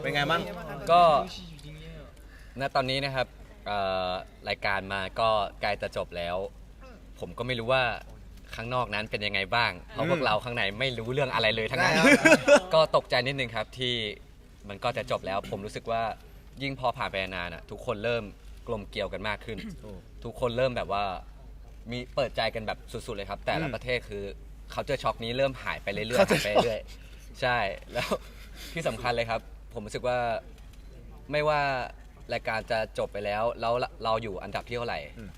เป็นไงบ้างก็ณตอนนี้นะครับเอ่อรายการมาก็ใกล้จะจบแล้ว ผมก็ไม่รู้ว่าข้างนอกนั้นเป็นยังไงบ้างเพราะพวกเราข้างในไม่รู้เรื่องอะไรเลยทั้งนั้นใช่ครับก็ตกใจนิดนึงครับที่มันก็จะจบแล้ว ผมรู้สึกว่ายิ่งพอผ่านไปนานๆอะทุกคนเริ่มกลมเกลียวกันมากขึ้น ทุกคนเริ่มแบบว่ามีเปิดใจกันแบบสุดๆเลยครับ แต่ละอืมประเทศคือ เขาเจอช็อกนี้เริ่มหายไปเรื่อยๆเขาหายเจอไปเรื่อยๆใช่แล้วที่สำคัญเลยครับ ผมรู้สึกว่าไม่ว่ารายการจะจบไปแล้วแล้วเราอยู่อันดับที่เท่าไหร่ อืม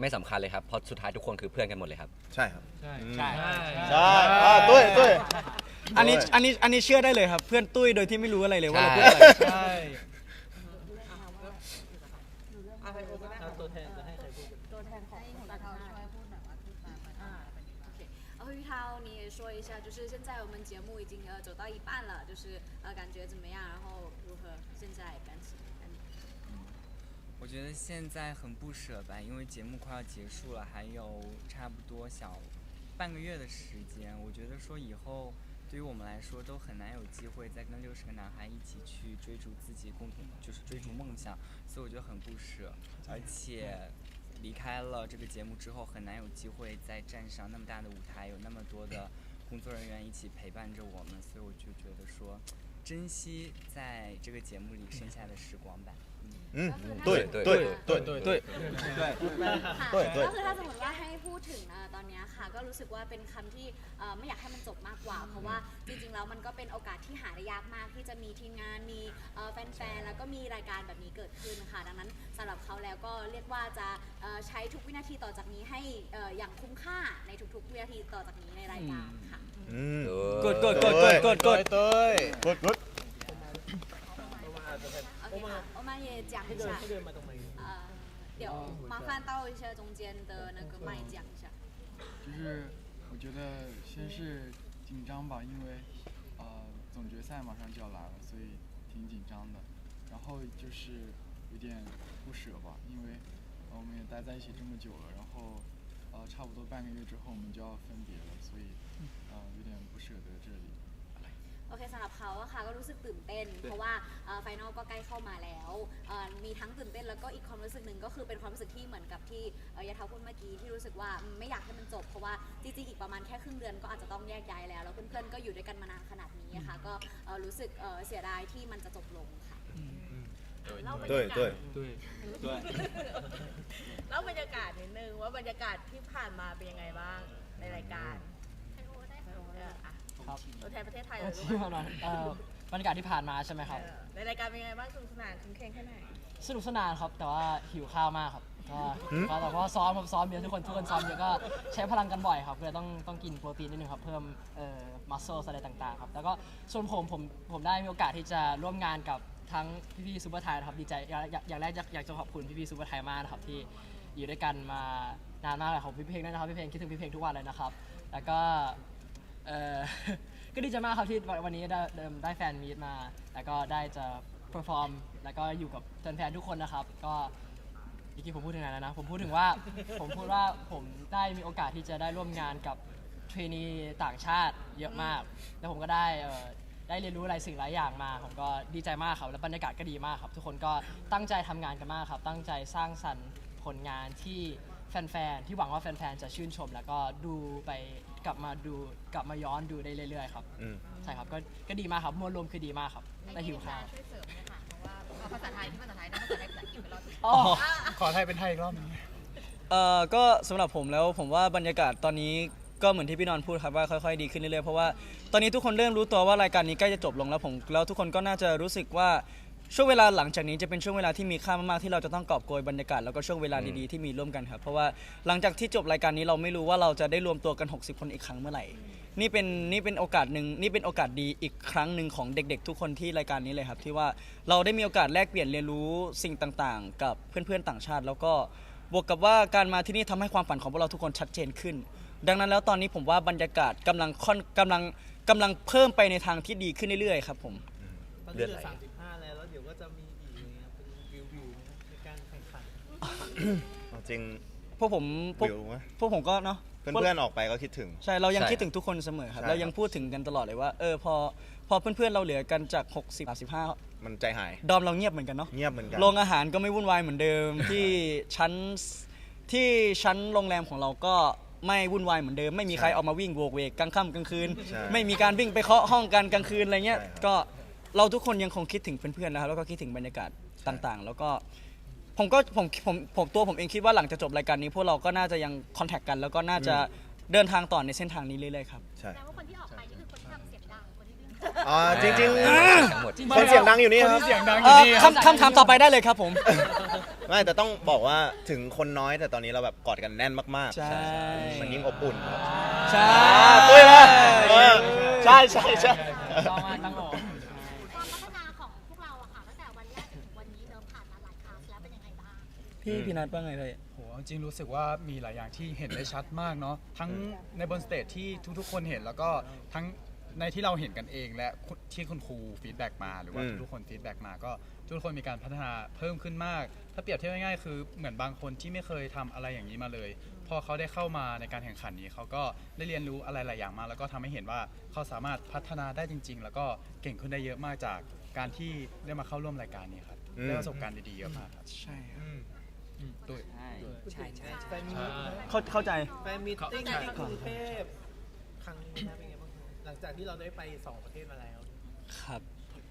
ไม่สำคัญเลยครับเพราะสุดท้ายทุกคนคือเพื่อนกันหมดเลยครับ ใช่ครับ ใช่อืมใช่ใช่อ่าตุ้ยตุ้ย อันนี้โอ้ยอันนี้อันนี้เชื่อได้เลยครับ เพื่อนตุ้ยโดยที่ไม่รู้อะไรเลยว่าเราใช่พูดอะไร ใช่ ตัวแทนของของต่างชาติ 然后玉涛，你也说一下，就是现在我们节目已经呃走到一半了，就是呃感觉怎么样？然后如何？现在感情嗯我觉得现在很不舍吧，因为节目快要结束了，还有差不多小半个月的时间。我觉得说以后对于我们来说都很难有机会再跟六十个男孩一起去追逐自己共同就是追逐梦想，所以我觉得很不舍。而且离开了这个节目之后，很难有机会再站上那么大的舞台，有那么多的工作人员一起陪伴着我们，所以我就觉得说，珍惜在这个节目里剩下的时光吧。嗯。อืมตุ้ยตุ้ยตุ้ยตุ้ยตุ้ย ค่ะด้วยด้วย ก็คือถ้าสมมติว่าให้พูดถึงเอ่อตอนเนี้ยค่ะ ก็รู้สึกว่าเป็นคำที่เอ่อไม่อยากให้มันจบมากกว่า เพราะว่าจริงๆแล้วมันก็เป็นโอกาสที่หาได้ยากมากที่จะมีทีมงานมีเอ่อแฟนๆแล้วก็มีรายการแบบนี้เกิดขึ้นค่ะ ดังนั้นสำหรับเขาแล้วก็เรียกว่าจะเอ่อใช้ทุกวินาทีต่อจากนี้ให้เอ่ออย่างคุ้มค่าในทุกๆวินาทีต่อจากนี้ในรายการค่ะ อืม กดกดกดกดกดกด ตุ้ยกด 我们我们也讲一下，呃，有麻烦到一下中间的那个麦讲一下。就是我觉得先是紧张吧，因为呃总决赛马上就要来了，所以挺紧张的。然后就是有点不舍吧，因为我们也待在一起这么久了，然后呃差不多半个月之后我们就要分别了，所以啊有点不舍得这里。 โอเคสำหรับเขาอะค่ะก็รู้สึกตื่นเต้น เพราะว่าไฟนอลก็ใกล้เข้ามาแล้วเอ่อมีทั้งตื่นเต้นแล้วก็อีกความรู้สึกหนึ่งก็คือเป็นความรู้สึกที่เหมือนกับที่เอ่อยาเท้าพูดเมื่อกี้ที่รู้สึกว่าอืมไม่อยากให้มันจบ เพราะว่าจริงๆอีกประมาณแค่ครึ่งเดือนก็อาจจะต้องแยกย้ายแล้วแล้วเพื่อนๆก็อยู่ด้วยกันมานานขนาดนี้อะค่ะ ก็เอ่อรู้สึกเอ่อเสียดายที่มันจะจบลงค่ะตุ้ยตุ้ยตุ้ยเล่าบรรยากาศนิดนึงว่าบรรยากาศที่ผ่านมาเป็นยังไงบ้างในรายการ เอออะ ครับตัวแทนประเทศไทยเลเอายลูกที่ผ่านมาเอ่อบรรยากาศที่ผ่านมาใช่ไหมครับ เออในรายการเป็นยังไงบ้างสนุกสนานคึ้นเคงแค่ไหนสนุกสนานครับ แต่ว่าหิวข้าวมากครับก็ก็แต่ว่าซ้อมครับซ้อมเยอะทุกคนทุกคนซ้อมเยอะก็ใช้พลังกันบ่อยครับเลยต้องต้องกินโปรตีนนิดนึงครับเพิ่มเอ่อมัสเซลอะไรต่างๆครับแล้วก็ส่วนผมผมผมได้มีโอกาสที่จะร่วมงานกับทั้งพี่ๆซูเปอร์ไทยนะครับดีใจอย่างอย่างอย่างแรกอยากอยากจะขอบคุณพี่ๆซูเปอร์ไทยมากนะครับที่อยู่ด้วยกันมานานมากเลยครับพี่เพลงด้วยนะครับพี่เพลงคิดถึงพี่เพลงทุกวันเลยนะครับแล้วก็ เออ ก็ดีใจมากครับที่วันนี้ได้ได้ได้แฟนมีตมา แล้วก็ได้จะเพอร์ฟอร์ม แล้วก็อยู่กับแฟนๆทุกคนนะครับ ก็เมื่อกี้ผมพูดถึงไหนแล้วนะ ผมพูดถึงว่า ผมพูดว่าผมได้มีโอกาสที่จะได้ร่วมงานกับเทรนนีต่างชาติเยอะมาก แล้วผมก็ได้เอ่อได้เรียนรู้อะไรสิ่งหลายอย่างมา ผมก็ดีใจมากครับ แล้วบรรยากาศก็ดีมากครับ ทุกคนก็ตั้งใจทำงานกันมากครับ ตั้งใจสร้างสรรค์ผลงานที่แฟนๆ ที่หวังว่าแฟนๆ จะชื่นชม แล้วก็ดูไป กลับมาดูกลับมาย้อนดูได้เรื่อยๆครับอืม ใช่ครับก็ก็ดีมากครับมวลรวมคือดีมากครับและหิวข้าวช่วยเสริมหนะคะเพราะว่าเอาภาษาไทยที่ภาษาไทยนะภาษาไทยภาษาอังกฤษไปรอบนึงอ๋อขอไทยเป็นไทยอีกรอบนึงเอ่อก็สำหรับผมแล้วผมว่าบรรยากาศตอนนี้ก็เหมือนที่พี่นอนพูดครับว่าค่อยๆดีขึ้นเรื่อยๆเพราะว่าตอนนี้ทุกคนเริ่มรู้ตัวว่ารายการนี้ใกล้จะจบลงแล้วผมแล้วทุกคนก็น่าจะรู้สึกว่า ช่วงเวลาหลังจากนี้จะเป็นช่วงเวลาที่มีค่ามากๆที่เราจะต้องกอบโกยบรรยากาศแล้วก็ช่วงเวลาดีๆที่มีร่วมกันครับเพราะว่าหลังจากที่จบรายการนี้เราไม่รู้ว่าเราจะได้รวมตัวกัน 60 คนอีกครั้งเมื่อไหร่ นี่เป็นนี่เป็นโอกาสหนึ่งนี่เป็นโอกาสดีอีกครั้งหนึ่งของเด็กๆ ทุกคนที่รายการนี้เลยครับ ที่ว่าเราได้มีโอกาสแลกเปลี่ยนเรียนรู้สิ่งต่างๆ กับเพื่อนๆต่างชาติ แล้วก็บวกกับว่าการมาที่นี่ทำให้ความฝันของพวกเราทุกคนชัดเจนขึ้น ดังนั้นแล้วตอนนี้ผมว่าบรรยากาศกำลังค่อนกำลังกำลังเพิ่มไปในทางที่ดีขึ้นเรื่อยๆครับผม ตอนเลืนี้อดเหลือสามสิบ เอาจริง พวกผมพวกวิวไหมพวกผมก็เนาะ เพื่อนๆออกไปก็คิดถึง ใช่ เรายังใช่คิดถึงทุกคนเสมอครับ ใช่ เรายังพูดถึงกันตลอดเลยว่า เออ พอ พอเพื่อนๆ เราเหลือกันจาก 60 35มันใจหาย ดอมเราเงียบเหมือนกันเนาะ เงียบเหมือนกัน โรงอาหารก็ไม่วุ่นวายเหมือนเดิม ที่ชั้นที่ชั้นโรงแรมของเราก็ไม่วุ่นวายเหมือนเดิม ไม่มีใครใช่ออกมาวิ่งโวกเวกกลางค่ำกลางคืน ใช่ไม่มีการวิ่งไปเคาะห้องกันกลางคืนอะไรเงี้ย ใช่ครับก็เราทุกคนยังคงคิดถึงเพื่อนๆนะครับแล้วก็คิดถึงบรรยากาศต่างๆ แล้วก็ ผมก็ผมผมผมตัวผมเองคิดว่าหลังจากจบรายการนี้ พวกเราก็น่าจะยังคอนแทคกัน แล้วก็น่าจะเดินทางต่อในเส้นทางนี้เรื่อยๆครับ ใช่แสดงว่าคนที่ออกไปนี่คือคนที่ทำเสียงดังคนที่วิ่งอ่าจริงทั้งหมด ๆคนเสียงดังอยู่นี่ครับ เสียงดังอเอ่ยู่อนี่คำคำถามต่อไปได้เลยครับผม ไม่แต่ต้องบอกว่าถึงคนน้อยแต่ตอนนี้เราแบบกอดกันแน่นมากๆใช่ มันยิ่งอบอุ่นครับ ใช่ตุ้ยนะเออใช่ใช่ใช่ต้องมาตั้งโอค พี่พี่นัทว่าไงเลย โหจริงๆรู้สึกว่ามีหลายอย่างที่เห็นได้ชัดมากเนาะทั้งในบนสเตจที่ทุกๆ คนเห็นแล้วก็ทั้งในที่เราเห็นกันเองและที่คุณครูฟีดแบ็กมาหรือว่าอืม ทุกๆคนฟีดแบ็กมาก็ทุกคนมีการพัฒนาเพิ่มขึ้นมาก ถ้าเปรียบเทียบง่ายๆคือเหมือนบางคนที่ไม่เคยทำอะไรอย่างนี้มาเลย พอเขาได้เข้ามาในการแข่งขันนี้เขาก็ได้เรียนรู้อะไรหลายอย่างมา แล้วก็ทำให้เห็นว่าเขาสามารถพัฒนาได้จริง ๆ แล้วก็เก่งขึ้นได้เยอะมากจากการที่ได้มาเข้าร่วมรายการนี้ครับอืมได้ประสบการณ์ดีๆเยอะมากครับ ใช่ครับ ตุ้ยใช่ใช่แฟนมีเข้าเข้าใจ แฟนมีตติ้งที่กรุงเทพครั้งนี้นะเป็นไงบ้างครับหลังจากที่เราได้ไปสองประเทศมาแล้ว ครับ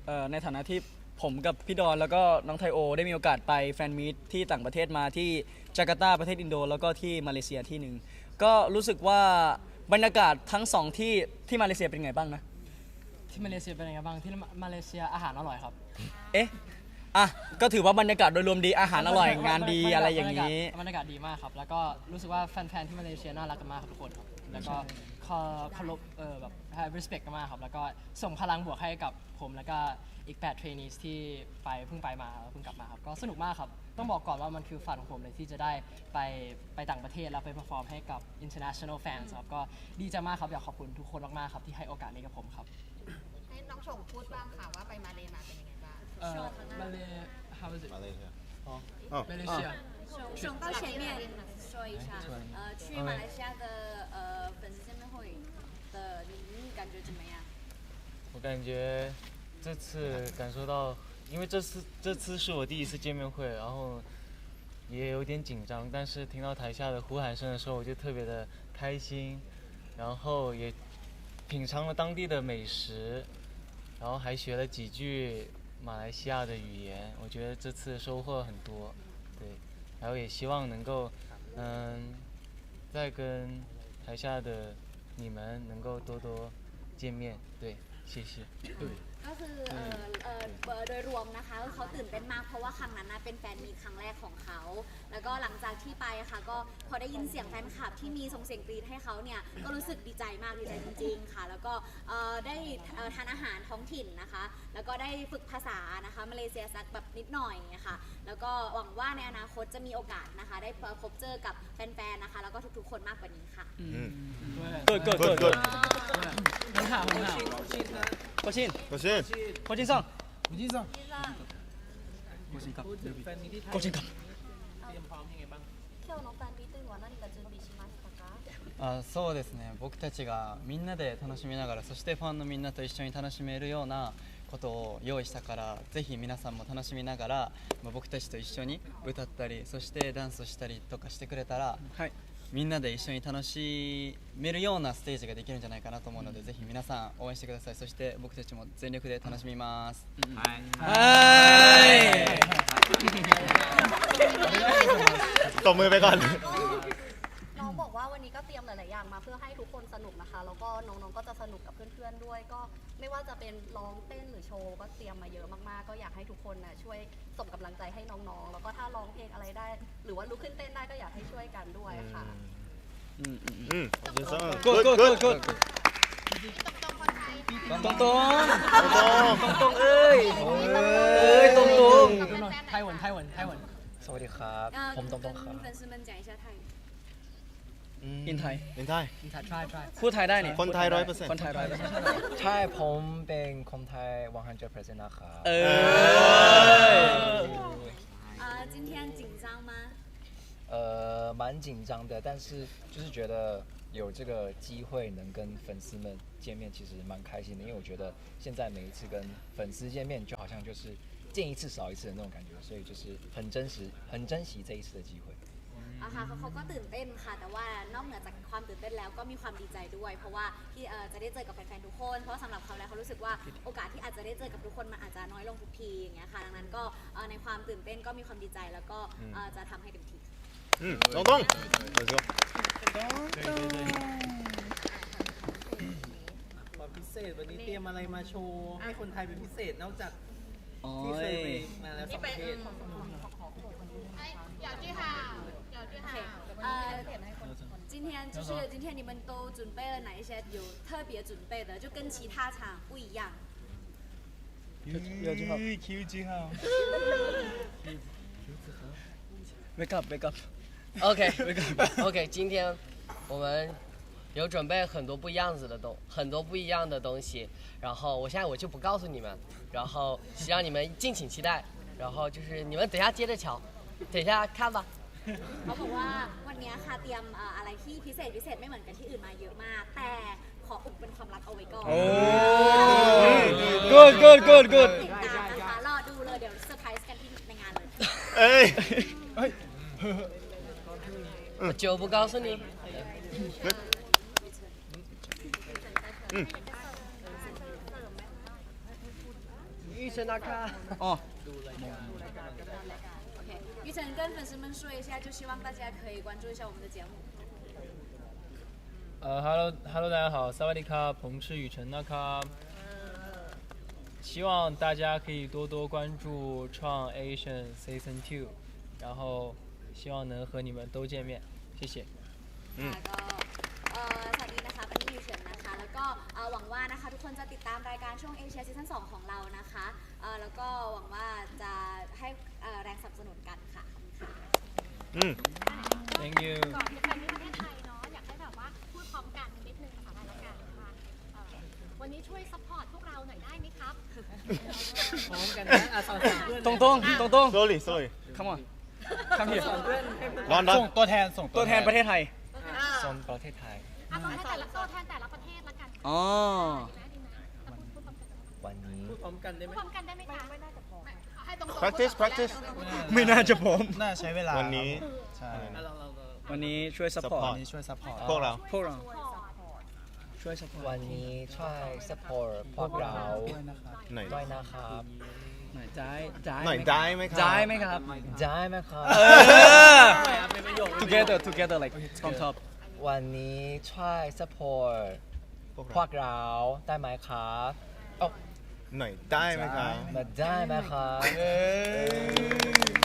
เอ่อในฐานะที่ผมกับพี่ดอนแล้วก็น้องไทโอ ได้มีโอกาสไปแฟนมีตที่ต่างประเทศมาที่จาการ์ตาประเทศอินโด แล้วก็ที่มาเลเซียที่หนึ่งก็รู้สึกว่าบรรยากาศทั้งสองที่ที่มาเลเซียเป็นไงบ้างนะ ที่มาเลเซียเป็นยังไงบ้างที่มาเลเซียอาหารอร่อยครับ เอ๊ะ อะก็ถือว่าบรรยากาศโดยรวมดีอาหารอร่อยงานดีอะไรอย่างนี้ บรรยากาศดีมากครับ แล้วก็รู้สึกว่าแฟนๆที่มาเลเซียน่ารักกันมากครับทุกคนครับแล้วก็เคาเคารพเออแบบ respect กันมากครับ แล้วก็ส่งพลังบวกให้กับผมแล้วก็อีก8 trainees ที่ไปเพิ่งไปมาเพิ่งกลับมาครับ ก็สนุกมากครับ ต้องบอกก่อนว่ามันคือฝันของผมเลยที่จะได้ไปไปต่างประเทศแล้วไป perform ให้กับ international fans ครับ ก็ดีใจมากครับ อยากขอบคุณทุกคนมากๆครับที่ให้โอกาสนี้กับผมครับ ให้น้องชงพูดบ้างค่ะว่าไปมาเลมาเป็นยังไง 呃，马来西亚，好，马来西亚，去到前面说一下，呃，去马来西亚的呃粉丝见面会的你感觉怎么样？我感觉这次感受到，因为这次这次是我第一次见面会，然后也有点紧张，但是听到台下的呼喊声的时候，我就特别的开心，然后也品尝了当地的美食，然后还学了几句。马来西亚的语言，我觉得这次收获很多，对，然后也希望能够，嗯，再跟台下的你们能够多多见面，对，谢谢。 ก็คือเออเออโดยรวมนะคะเขาตื่นเต้นมากเพราะว่าครั้งนั้นนะเป็นแฟนมีครั้งแรกของเขา แล้วก็หลังจากที่ไปค่ะ ก็พอได้ยินเสียงแฟนคลับที่มีส่งเสียงกรีดให้เขาเนี่ยก็รู้สึกดีใจมากดีใจจริง ๆ ค่ะ แล้วก็ได้ทานอาหารท้องถิ่นนะคะ แล้วก็ได้ฝึกภาษานะคะมาเลเซียสักแบบนิดหน่อยค่ะ แล้วก็หวังว่าในอนาคตจะมีโอกาสนะคะ ได้พบเจอกับแฟนๆนะคะ แล้วก็ทุกๆคนมากกว่านี้ค่ะเ Good, good, good. good. Good. ถาม Cochin. ー個人さん。個人さん。個人個人あそうですね。僕たちがみんなで楽しみながらそしてファンのみんなと一緒に楽しめるようなことを用意したからぜひ皆さんも楽しみながら、まあ、僕たちと一緒に歌ったりそしてダンスしたりとかしてくれたら、はい、みんなで一緒に楽しめるようなステージができるんじゃないかなと思うので、ぜひ皆さん応援してくださいそして僕たちも全力で楽しみます、ตบมือไปก่อน หลาย ๆ อย่างมาเพื่อให้ทุกคนสนุกนะคะ แล้วก็น้อง ๆ ก็จะสนุกกับเพื่อน ๆ ด้วย ก็ไม่ว่าจะเป็นร้องเต้นหรือโชว์ ก็เตรียมมาเยอะมาก ๆ ก็อยากให้ทุกคนนะช่วยส่งกำลังใจให้น้อง ๆ แล้วก็ถ้าร้องเพลงอะไรได้ หรือว่าลุกขึ้นเต้นได้ก็อยากให้ช่วยกันด้วยค่ะ อืมอืม อืม国庆上 good good good good ตรงตรงตรงตรงเอ้ยเอ้ยตรงตรง ไต้หวันไต้หวันไต้หวัน สวัสดีครับ 呃 ผมตรงตรงค 跟 รับ 粉丝们讲一下泰语 อินไทย เป็นไทย 你才 try try พูดไทยได้นี่ คนไทย100% คนไทยร้อยเปอร์เซ็นต์ ใช่ผมเป็นคนไทย100%นะครับ เออ 呃今天紧张吗呃，蛮紧张的，但是就是觉得 有这个机会能跟粉丝们见面，其实蛮开心的，因为我觉得现在每一次跟粉丝见面，就好像就是见一次少一次的那种感觉，所以就是很真实，很珍惜这一次的机会。 อะค่ะเขาก็ตื่นเต้นค่ะ แต่ว่านอกเหนือจากความตื่นเต้นแล้วก็มีความดีใจด้วย เพราะว่าที่จะได้เจอกับแฟนๆทุกคน เพราะสำหรับเขาแล้วเขารู้สึกว่าโอกาสที่อาจจะได้เจอกับทุกคนมันอาจจะน้อยลงทุกทีอย่างเงี้ยค่ะดังนั้นก็ในความตื่นเต้นก็มีความดีใจแล้วก็จะทำให้เต็มที่ 응, 동 동. 먼ง.ความพิเศษวันนี้เตรียมอะไรมาโชว์ให้คนไทยเป็นพิเศษนอกจากที่เคยไปมาแล้วสองประเทศ 야기하 呃，今天就是今天你们都准备了哪一些有特别准备的，就跟其他场不一样。有句好 Q 句号。wake up wake up OK OK，今天我们有准备很多不一样子的东，很多不一样的东西。然后我现在我就不告诉你们，然后希望你们敬请期待。然后就是你们等一下接着瞧，等一下看吧。 เขาบอกว่าวันนี้ค่ะเตรียมเอ่ออะไรที่พิเศษพิเศษไม่เหมือนกันที่อื่นมาเยอะมาก แต่ขออุบเป็นความลับเอาไว้ก่อน โอ้ good good good good ติดตามนะคะรอดูเลยเดี๋ยวเซอร์ไพรส์กันที่ในงานเลย เอ้ย 我就不告诉你。嗯。玉成大咖。哦。 OK，玉成跟粉丝们说一下，就希望大家可以关注一下我们的节目。呃，Hello Hello，大家好，萨瓦迪卡，彭赤雨辰那卡。希望大家可以多多关注《创 Asian Season Two》，然后希望能和你们都见面，谢谢。ค่ะก็เอ่อสวัสดีนะคะเป็นยูเฉินนะคะ แล้วก็เอ่อหวังว่านะคะทุกคนจะติดตามรายการช่วงเอเชียซีซั่น2ของเรานะคะเอ่อแล้วก็หวังว่าจะให้เอ่อแรงสนับสนุนกันค่ะอืม Thank you ก่อนจะไปที่ประเทศไทยเนาะอยากให้แบบว่าพูดพร้อมกันนิดนึงค่ะละกันนะคะเอ่อวันนี้ช่วยซัพพอร์ตพวกเราหน่อยได้ไหมครับ พร้อมกันนะอะสอนเพื่อนตรงตรงตรงตรง slowly slowly come on come here สอนเพื่อนให้เพื่อนดอนดอนส่งตัวแทนส่งตัวแทนประเทศไทย ส่งประเทศไทย อะตัวแทนแต่ละตัวแทนแต่ละประเทศละกันอ๋อวันนี้ พูดพร้อมกันได้ไหมพร้อมกันได้ไหมคะไม่น่าจะพร้อมให้ตรงๆ practice practice ไม่น่าจะผมน่าใช้เวลาวันนี้ ใช่อะเราเราเราวันนี้ช่วย support support วันนี้ช่วยซัพพอร์ตพวกเรา พวกเรา ช่วย support วันนี้ช่วย support พวกเราหน่อยด้วยนะครับ หน่อยได้ได้หน่อยได้ไหมครับได้ไหมครับ ได้ไหมครับ เออ together together like on top วันนี้ช่วย support พวกเราได้ไหมครับเอ้าหน่อยได้ไหมครับมาได้ไหมครับ เอ้ย